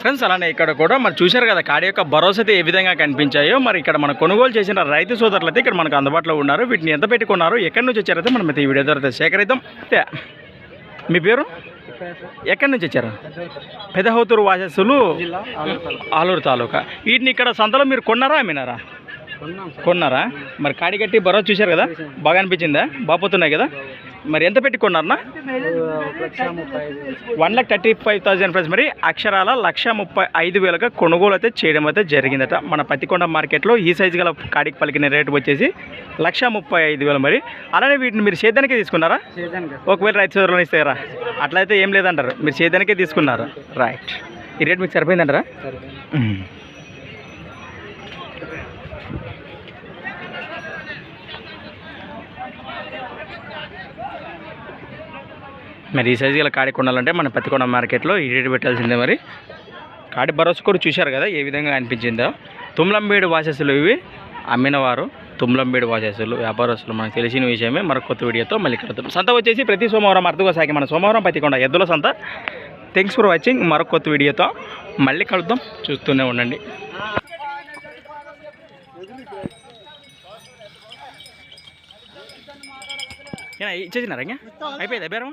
Friends అలానే ఇక్కడ కూడా మరి చూశారు కదా కాడి యొక్క భరోసా అయితే ఏ విధంగా కనిపించాయో మరి ఇక్కడ మన కొనుగోలు చేసిన రైతు సోదరులు అయితే ఇక్కడ మనకు అందుబాటులో ఉన్నారు. వీటిని ఎంత పెట్టుకున్నారు ఎక్కడి నుంచి వచ్చారైతే మనం అయితే ఈ వీడియో ద్వారా సేకరిద్దాం. అయితే మీ పేరు? ఎక్కడి నుంచి వచ్చారు? పెదహోతూరు వాసస్సులు ఆలూరు తాలూకా. వీటిని ఇక్కడ సంతలో మీరు కొన్నారా అమ్మినారా? కొన్నాం కొన్నారా? మరి కాడి కట్టి భరోసా చూశారు కదా బాగా అనిపించిందా? బాగుపోతున్నాయి కదా? మరి ఎంత పెట్టి కొన్నారన్నా? ఒక లక్ష ముప్పై ఐదు one lakh thirty five thousand friends మరి అక్షరాల లక్ష ముప్పై ఐదు వేలకు కొనుగోలు అయితే చేయడం అయితే జరిగిందట. మన పత్తికొండ మార్కెట్లో ఈ సైజు గల కాడికి పలికిన రేటు వచ్చేసి లక్ష ముప్పై ఐదు వేలు మరి. అలానే వీటిని మీరు సేద్యానికే తీసుకున్నారా? ఒకవేళ రైతు సోదరులు ఇస్తారా? అట్లయితే ఏం లేదంటారు. మీరు సేద్యానికే తీసుకున్నారు? రైట్. ఈ రేట్ మీకు సరిపోయిందంటారా. మరి ఈ సైజు గల కాడి కొండాలంటే మన పత్తికొండ మార్కెట్లో ఈ రేటు పెట్టాల్సిందే మరి. కాడి భరోసా కూడా చూశారు కదా ఏ విధంగా అనిపించిందో. తుమ్లంబేడు వాసస్సులు ఇవి. అమ్మినవారు తుమ్లంబేడు వాసస్సులు వ్యాపారస్తులు మనకు తెలిసిన విషయమే. మరొక కొత్త వీడియోతో మళ్ళీ కలుద్దాం. సంత వచ్చేసి ప్రతి సోమవారం అర్థగా సాగి మన సోమవారం పత్తికొండ ఎద్దుల సంత. థ్యాంక్స్ ఫర్ వాచింగ్ మరొక కొత్త వీడియోతో మళ్ళీ కలుద్దాం. చూస్తూనే ఉండండి. ఇచ్చేసినారా అయిపోయిందా బేరం?